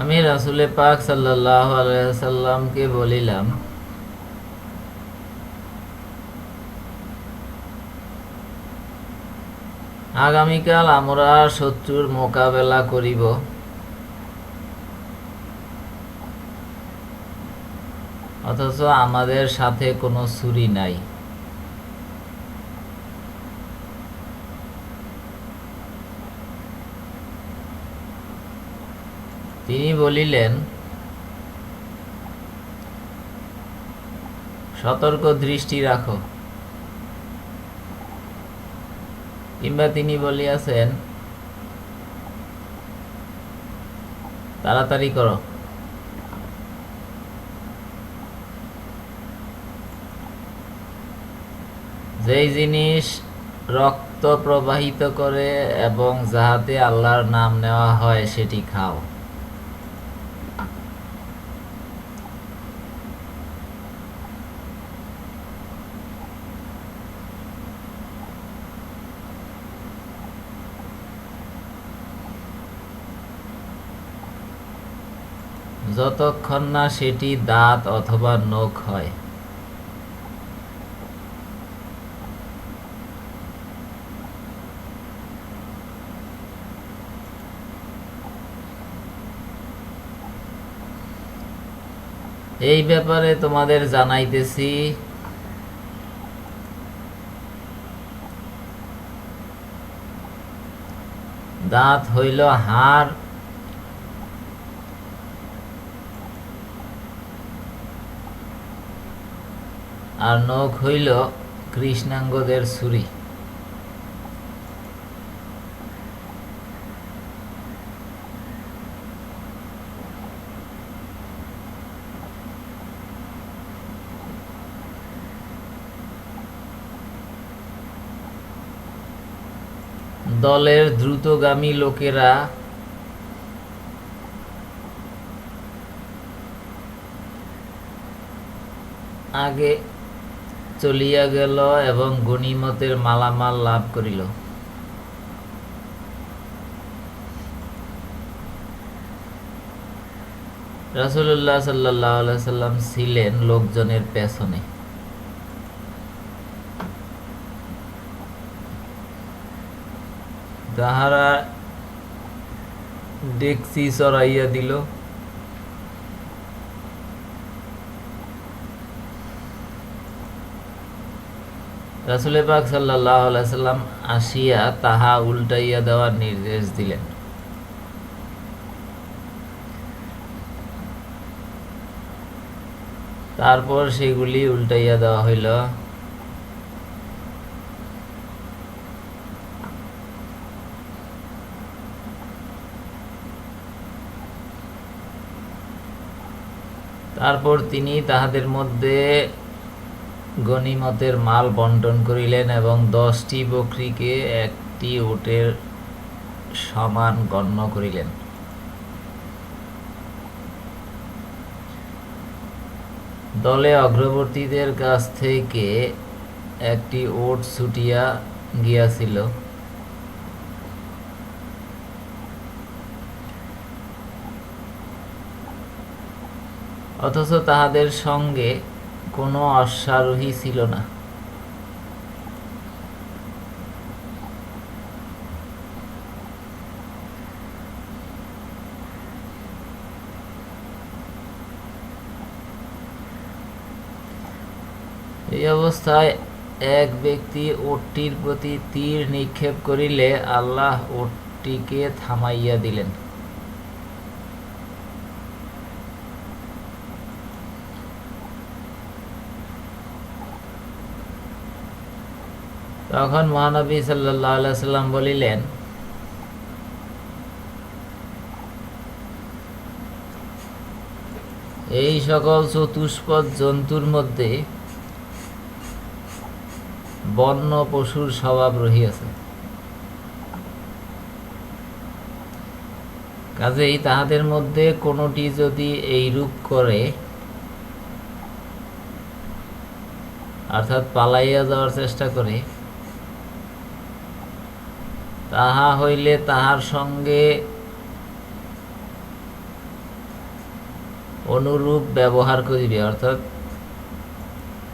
আমি রাসুলে পাক সাল্লাহ সাল্লামকে বলিলাম, আগামীকাল আমরা শত্রুর মোকাবেলা করিব। অথচ আমাদের সাথে কোনো ছুরি নাই। তিনি বলিলেন, সতর্ক দৃষ্টি রাখো। কিংবা তিনি বলিয়াছেন, তাড়াতাড়ি করো। যেই জিনিস রক্ত প্রবাহিত করে এবং যাহাতে আল্লাহর নাম নেওয়া হয়, সেটি খাও। যতক্ষণ না সেটি দাঁত অথবা নখ হয়। এই ব্যাপারে তোমাদের জানাইতেছি দাঁত হইল হাড় আর নখ হইল কৃষ্ণাঙ্গদের ছুরি। দলের দ্রুতগামী লোকেরা আগে চলিয়া গেল এবং গনিমতের মালামাল লাভ করিল। রাসুল্লাহ সাল্লাহ সাল্লাম ছিলেন লোকজনের পেছনে। তাহারা ডেকসি চড়াইয়া দিল। রাসুল পাক সাল্লাহ সাল্লাম আসিয়া তাহা উল্টাইয়া দেওয়ার নির্দেশ দিলেন। তারপর সেগুলি উল্টাইয়া দেওয়া হইল। তারপর তিনি তাহাদের মধ্যে গনিমতের মাল বন্টন করিলেন এবং দশটি বকরিকে একটি ওটের সমান গণ্য করিলেন। দলে অগ্রবর্তীদের কাছ থেকে একটি ওট ছুটিয়া গিয়াছিল। অথচ তাহাদের সঙ্গে কোনো অশ্বারোহী ছিল না। এই অবস্থায় এক ব্যক্তি ওটটির প্রতি তীর নিক্ষেপ করিলে আল্লাহ ওটটিকে থামাইয়া দিলেন। তখন মহানবী সাল্লাহ সাল্লাম বলিলেন, এই সকল চতুষ্পদ জন্তুর মধ্যে বন্য পশুর স্বভাব রহিয়াছে। কাজেই তাহাদের মধ্যে কোনোটি যদি এই রূপ করে, অর্থাৎ পালাইয়া যাওয়ার চেষ্টা করে তাহা হইলে তাহার সঙ্গে অনুরূপ ব্যবহার করিবে, অর্থাৎ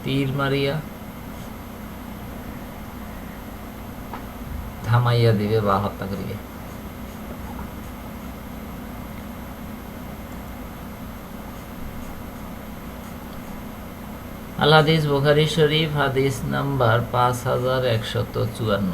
তীর মারিয়া থামাইয়া দিবে বা হত্যা করিবে। আল হাদিস বুখারি শরীফ, হাদিস নাম্বার পাঁচ হাজার একশত চুয়ান্ন।